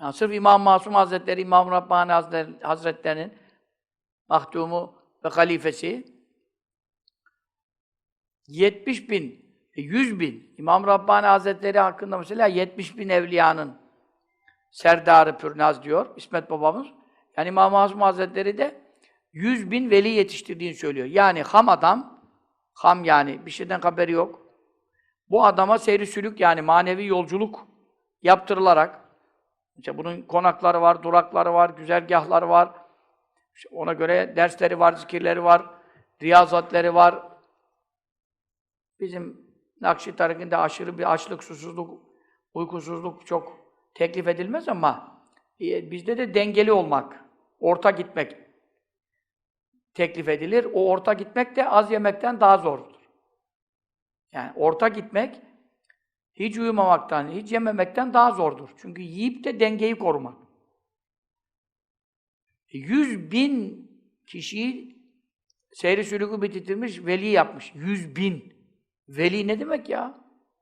Yani sırf İmam Masum Hazretleri, İmam Rabbani Hazretleri- Hazretlerinin mahdumu ve halifesi 70 bin, e, 100 bin. İmam Rabbani Hazretleri hakkında mesela 70 bin evliyanın serdarı pürnaz diyor İsmet babamız. Yani İmam Masum Hazretleri de 100 bin veli yetiştirdiğini söylüyor. Yani ham adam, ham yani bir şeyden haberi yok. Bu adama seyri sülük yani manevi yolculuk yaptırılarak işte bunun konakları var, durakları var, güzergahları var. İşte ona göre dersleri var, zikirleri var, riyazatleri var. Bizim Nakşi tarikinde aşırı bir açlık, susuzluk, uykusuzluk çok teklif edilmez ama e, bizde de dengeli olmak, orta gitmek teklif edilir. O orta gitmek de az yemekten daha zordur. Yani orta gitmek hiç uyumamaktan, hiç yememekten daha zordur. Çünkü yiyip de dengeyi korumak. 100 bin kişiyi seyri sülükü bitirmiş, veli yapmış. 100 bin. Veli ne demek ya?